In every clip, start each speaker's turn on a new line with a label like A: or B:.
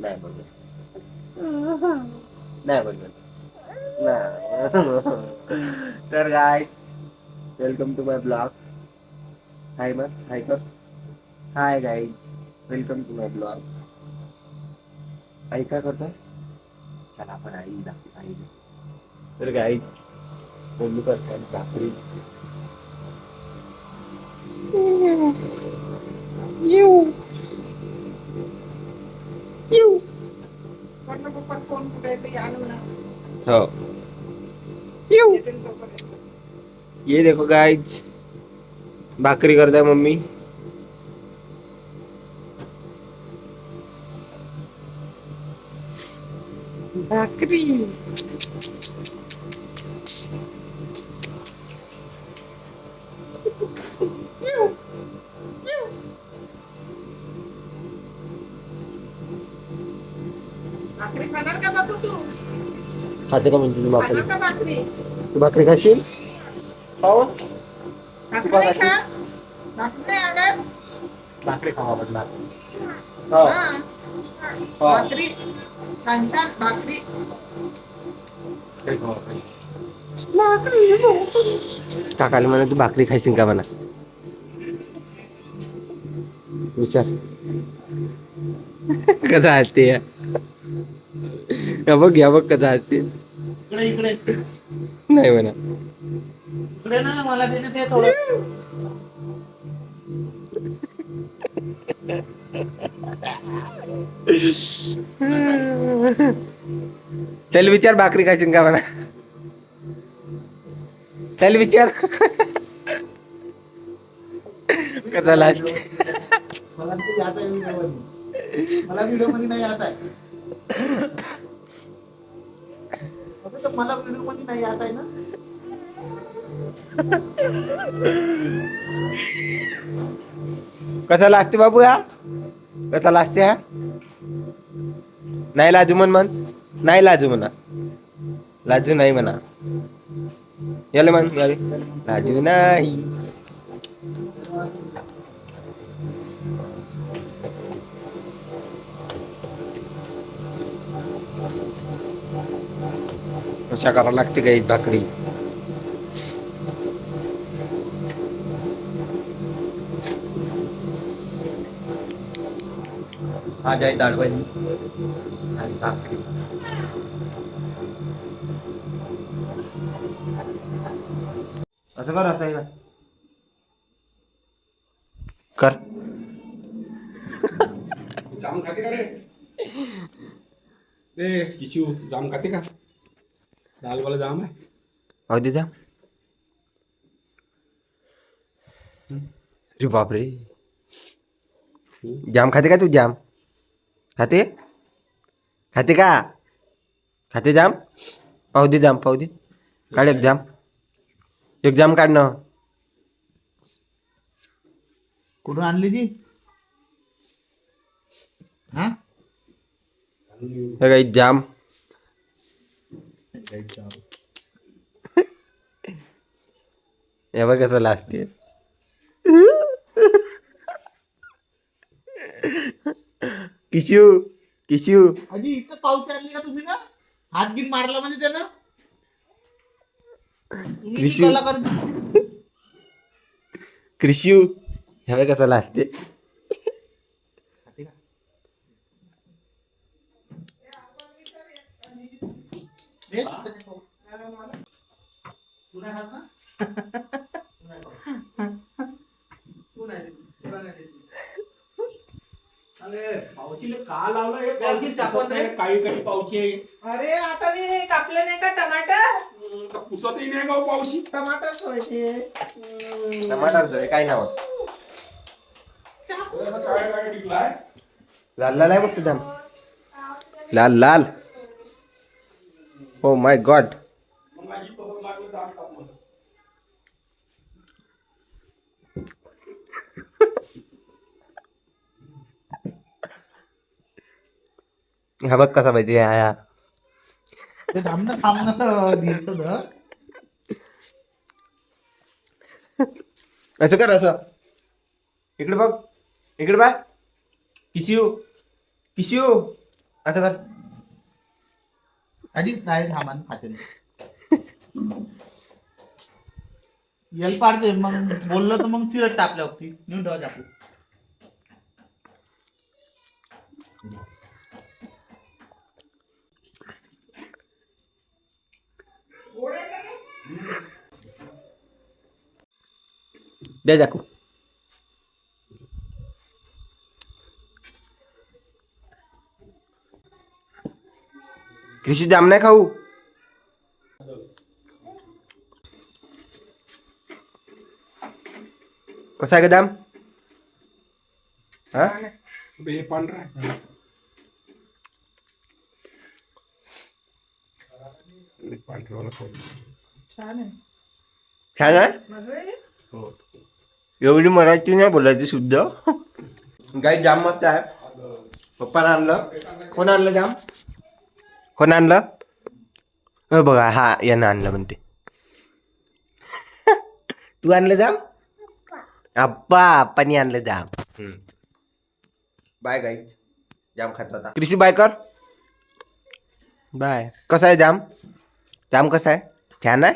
A: नाही बोलत नाही बोलत नाही तर काय welcome to my blog hi मग हाय कर hi guys welcome to my blog आई काय करतो चला आपण आई दाखव आई तर गाईज बोलू करतात भाकरी.
B: कोण कुठे ते आणू ना
A: हो
B: येतील तोपर्यंत
A: ये देखो गाइज भाकरी करताय मम्मी. भाकरी.
B: भाकरी खाणार का बाबू तू
A: खाते का म्हणते तू भाकरी
B: खाणार का भाकरी
A: तू भाकरी खाशील हो
B: भाकरी नाही खा भाकरी नाही आणत
A: भाकरी खावा बदला हो
B: हा. भाकरी छान छान भाकरी
A: काकाला म्हणा तू भाकरी खायशील का म्हणा विचार कसा हसते या बघ या बघ कसा हसते
C: इकडे इकडे.
A: नाही म्हणा.
C: इकडे ना मला देणं ते थोडं.
A: त्याला विचार भाकरी खायची का म्हणा. त्याला विचार. कसा लास्ट
C: मला ते मला व्हिडिओमध्ये नाही अबे, तर मला व्हिडिओमध्ये नाही आता आहे ना?
A: कसा लाजते बाबू हा? कसा लाजते हा? नाही लाजू म्हण म्हण. नाही लाजू म्हणा. लाजू नाही म्हणा. याले म्हण याले. लाजू नाही. अशा करावं लागते काही भाकरी आज आहे डाळ भाजी आणि भाकरी असं कर असं आहे ना कर
D: जाम खाते का रे रे किचू जाम खाते का दाल वाला जाम आहे
A: अरे बापरे जाम खाते का तू जाम खाते खाते का खाते जाम पाहू दे जाम पाहू दे काढ एक जाम एक जाम काढ ना
C: कुठून आणली ती हा
A: हे काही जाम हे बघ कसं लाजते किशू किशू.
C: आधी इथं पाऊस आणली का तुम्ही ना? हात गिन मारला म्हणजे त्यानं? तुम्ही. किती कलाकार दिसते.
A: क्रिशू हे बघ कसं लाजते
C: खाते का? दे तू त्याच्या खाऊ. तू नाही खात ना? तू नाही देत. तुला नाही देत.
D: अरे पावशीला का लावलं हे
C: पावशी चाकवत
D: काही काही पावशी आहे
B: अरे आता मी कापले नाही का टमाटर
D: तर पुसतही नाही का हो पावशी
B: टमाटर ठेवायचे
A: टमाटर काय नाव
D: काय काय टिकलाय
A: लाल लाल आहे मस्त जाम लाल लाल हो माय गॉड. हा बघ कसा पाहिजे हा हा.
C: ते थांबणं थांबणं दिसतं
A: असं कर असं. इकडे बघ. इकडे बघ. किशिव किशिव असं कर.
C: आधीच नाही सामान खाते यल पाडते मग बोललं तर मग चिरट टाकल्या होती नेऊन ठेवायची आपली
A: द्या जाकू कृषी जाम नाही खाऊ. कसा आहे का दाम हा?
D: हे पांढरा आहे हे पांढरवाला खाऊ.
B: छान आहे.
A: छान आहे?
B: मजा आहे.
D: हो
A: एवढी मराठी नाही बोलायची शुद्ध. गाई जाम मस्त आहे. पप्पानं आणलं. कोण आणलं जाम? कोण आणलं? हो बघा हा यानं आणलं म्हणते. तू आणलं जाम? आप्पा आप्पानी आणलं जाम. बाय गाई जाम खात होता कृषी बाय कर. बाय कसा आहे जाम? जाम कसा आहे? छान आहे?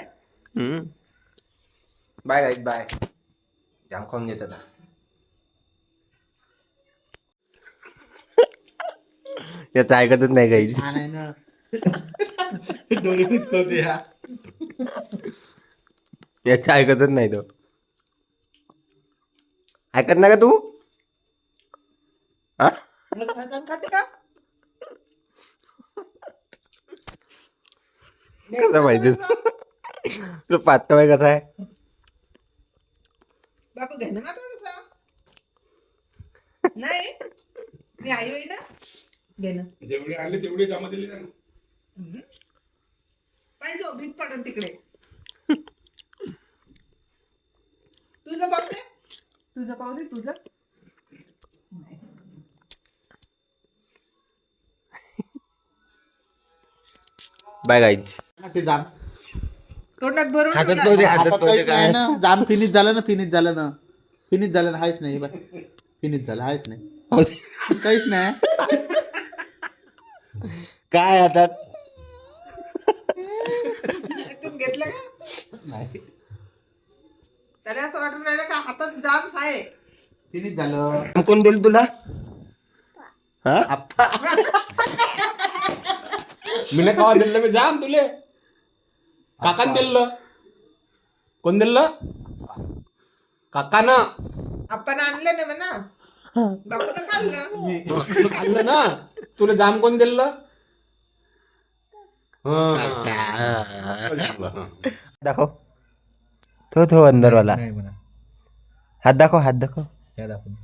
A: हम्म. बाय गाईज बाय जाम खाऊन घेत आता. याचं ऐकतच नाही गाईज
C: छान आहे ना. डोळे मिचकवते हा.
A: याचं ऐकतच नाही तो. ऐकत नाही का तू? हा?
B: खाते का
A: कसं पाहिजे तुला पातळ आहे कसा आहे?
B: बापू घे ना थोडसा. नाही मी आई होई ना. घे ना.
D: जेवढे आले तेवढे जमा दिले ना.
B: पाहिजे भीक पडन तिकडे. तुझं पाहू दे. तुझं पाहू दे तुझं.
A: बाय गाईज
C: ते जाम.
B: तोंडात भरून
A: हातात
B: ठेवलं.
A: दे हातात पाहू दे
C: काहीच
A: काय?
C: नाही ना जाम फिनिश झालं ना फिनिश झालं ना. फिनिश झालं ना हायच नाही बाय फिनिश झालं हायच नाही.
A: दे.
C: काहीच नाही.
A: काय हातात
B: तू घेतलं का?
C: नाही.
B: त्याला असं वाटून राहिलं का हातात जाम आहे.
C: फिनिश झालं?
A: कोण दिलं तुला? हा?
D: मी नाही खावा दिलं मी जाम तुले. काकान दिलं. कोण दिलं? काकानं.
B: आपण आणलं ना म्हणा. बापून खाल्लं.
D: खाल्लं ना. तुला जाम कोण दिलं.
A: दाखव. तो तो अंदरवाला
C: नाही म्हणा.
A: हात दाखव हात दाखव.
C: या दाखवून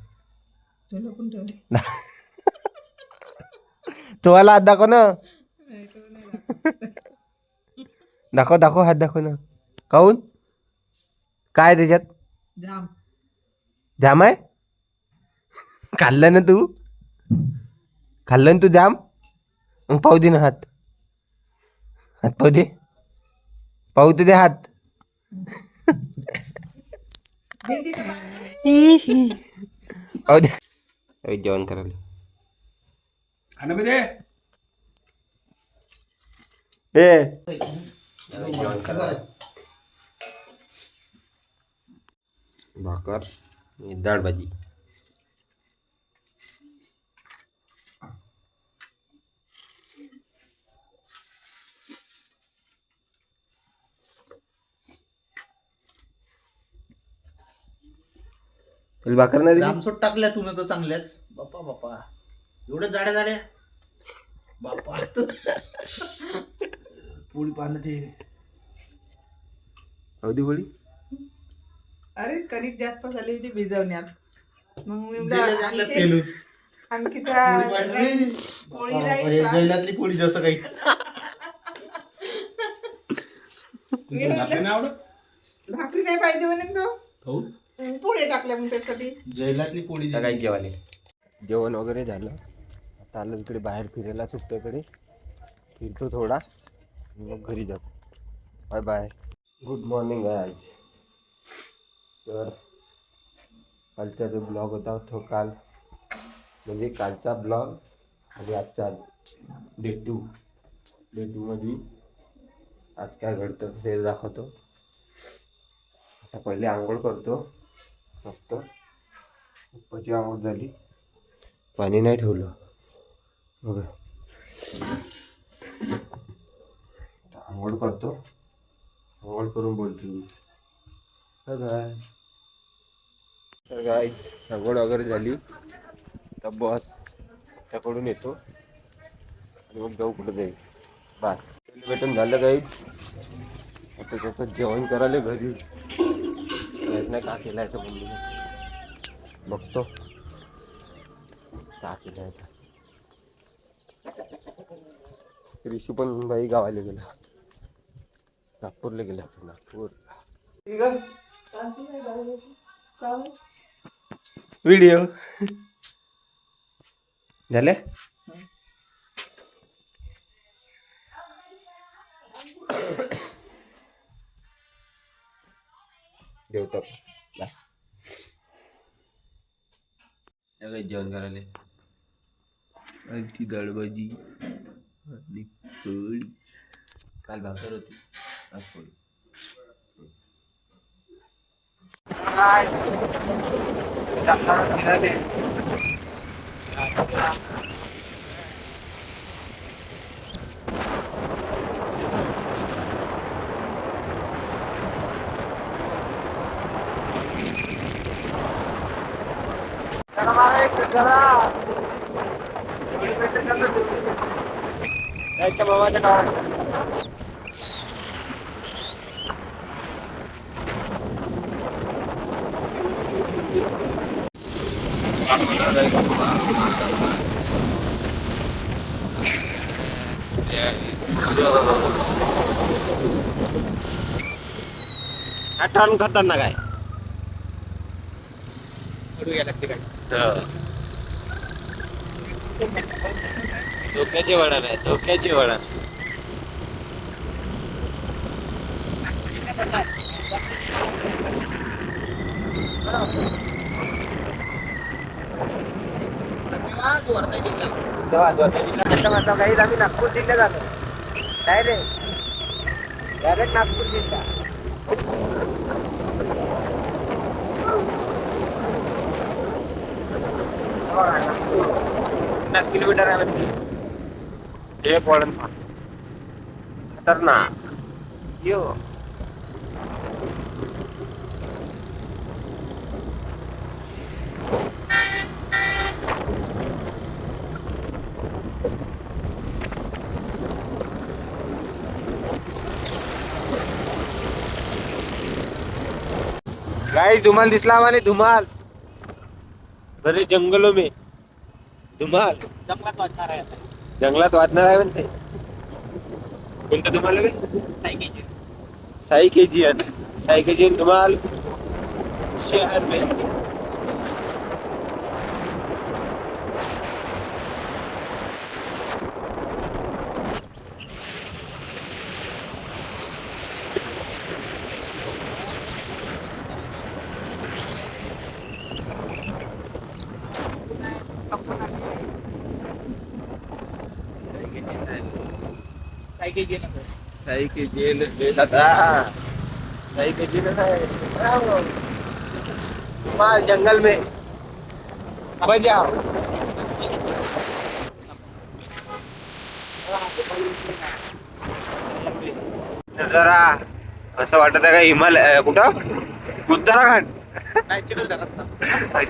B: तो
A: वाला हात दाखव ना. दाखव दाखव हात दाखव ना. काऊन? काय त्याच्यात?
B: जाम.
A: जाम आहे? खाल्लं ना तू? खाल्लं ना तू जाम? मग पाहू दे ना हात. हात पाहू दे पाहू तर दे हात
B: भेंडी तर बा-
A: पाहू दे अरे जेवण करायला
D: खाणं मध्ये
A: ए जेवण करायला भाकर आणि डाळ भाजी तुला भाकर नाही दिली?
C: रामसोट टाकल्या तुम्ही तर चांगल्याच. बाप्पा बाप्पा. एवढ्या जाड्या जाड्या. बाप्पा. पोळी पाहणं ते
A: हळदी होळी
B: अरे कणिक जास्त झाली होती भिजवण्यात. मग मी म्हणलं आणखी-. आणखी
C: पोळी
B: त्या. पोळी राहील
C: हे
B: का?
C: पोळी जसं काही.
B: मी म्हणलं, भाकरी नाही पाहिजे म्हणे तो.
D: खाऊ?
B: पोळे टाकल्या मग त्यासाठी.
C: जैनातली पोळी दिली.
A: जेवाले जेवण वगैरे झालं. आता आलो इकडे बाहेर फिरायला सुट्ट्याकडे. फिरतो थोडा. मग घरी जातो. बाय बाय गुड मॉर्निंग आज
B: तर कालचा जो ब्लॉग होता तो काल म्हणजे कालचा ब्लॉग आणि आजचा डे टू डे टूमध्ये आज काय घडतं ते दाखवतो. आता पहिले आंघोळ करतो. मस्त पप्पाची आंघोळ झाली. पाणी नाही ठेवलं. बघा. आंघोळ करतो. आंघोळ करून बोलतो बाय तर गाईच आंघोळ वगैरे झाली. तर बस त्याकडून येतो. आणि मग जाऊ कुठं जाईल. बाय भेटून झालं काहीच आता त्याचं जेवण करायला घरी. नाही का केला आहे तर बोललो बघतो. का केला आहे ऋषी पण बाई गावाला गेला. नागपूरला गेला नागपूर. व्हिडिओ. झाले? जेवतो बाय काही जेवण करायला आमची डाळभाजी आणि पोळी काल भाकर होती आज पोळी
A: टर्न खतरनाक आहे धोक्याचे वळण आहे धोक्याचे वळण काही आम्ही नागपूर जिल्ह्यात आलो. डायरेक्ट डायरेक्ट नागपूर जिल्हा हो, पन्नास किलोमीटर आहे म्हणजे एक वळण खतरनाक. यो. गाइस धुमाल दिसला आम्हाला धुमाल. बरे जंगलों में. धुमाल जंगलात वाचणार आहे जंगलात वाचणार आहे म्हणते. कोणतं धुमाल रे साई के जी. साई के जी धुमाल शहर में साई के जेल दादा साई के जेल माल जंगल में. बजाओ जरा असं वाटत आहे का हिमालय कुठं? उत्तराखंड.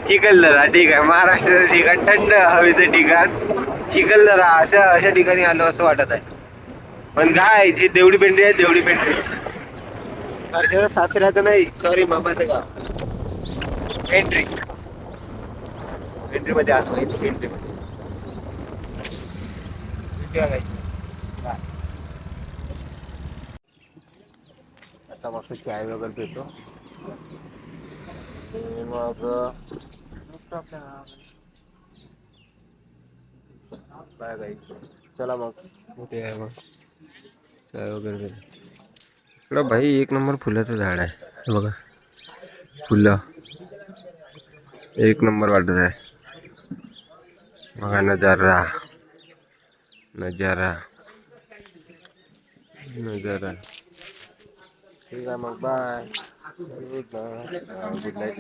A: चिखलदरा. ठीक आहे. महाराष्ट्राचं ठिकाण थंड हवेचं ठिकाण. चिखलदरा. असं अशा ठिकाणी आलो असं वाटत आहे. पण काय जे देवडी पेंढरी आहे देवडी पेंढरी. हर्षरा सासऱ्याचं नाही. सॉरी मामाचं गाव पेंढरी पेंढरी मध्ये आलो नाही पेंढरी मध्ये. आता मस्त चाय वगैरे पितो. मग काही चला मग. मोठे आहे मग? वगैरे इकडं भाई एक नंबर फुलाचं झाड आहे. बघा. फुलं. एक नंबर वाटत आहे. बघा नजारा. नजारा. नजारा. ठीक आहे मग bye good night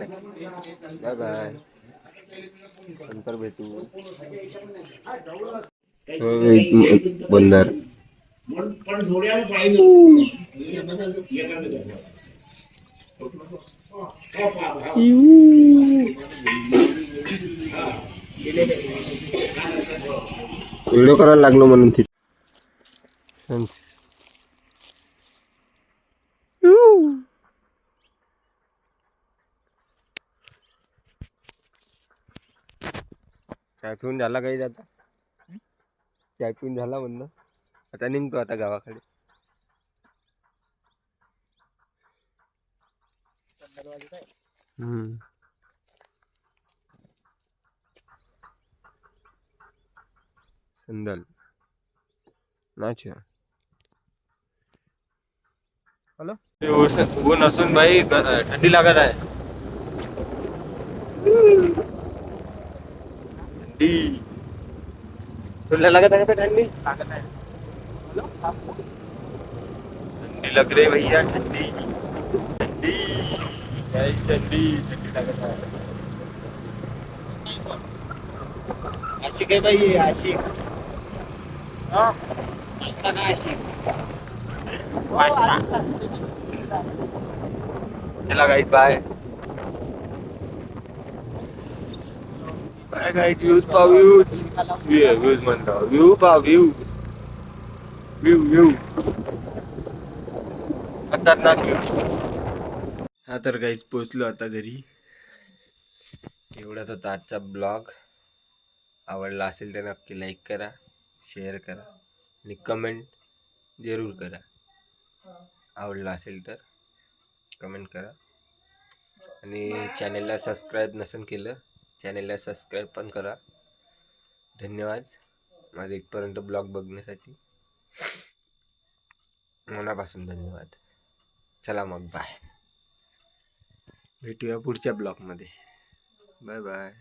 A: bye bye नंतर भेटू. हो, बंदर. व्हिडिओ करायला लागलो म्हणून ती. चहा पिऊन झाला काही आता? चहा पिऊन झाला म्हणलं. आता निघतो आता गावाकडे. हम्म. संदल. नाच. हॅलो. ऊन असून भाई थंडी लागत आहे. थंडी. तुला लागत आहे का थंडी? लागत आहे. ठंडी लग रही भैया ठंडी। ठंडी। काय ठंडी ठंडी लागत आहे आशिक आहे बाई आशिक। पास्ता का आशिक। पास्ता। चला guys bye bye guys views पा व्ह्यूज व्ह्यूज म्हणतो व्ह्यू पा व्ह्यू व्ह्यू व्ह्यू खतरनाक हा तर काहीच पोचलो आता घरी. एवढाच होता आजचा ब्लॉग आवडला असेल तर नक्की लाईक करा शेअर करा आणि कमेंट जरूर करा. आवडला असेल तर कमेंट करा. आणि चॅनेलला सबस्क्राईब नसेल केलं चॅनेलला सबस्क्राईब पण करा. धन्यवाद. माझं इथपर्यंत ब्लॉग बघण्यासाठी. मनापासून धन्यवाद. चला मग बाय भेटूया पुढच्या ब्लॉगमध्ये बाय बाय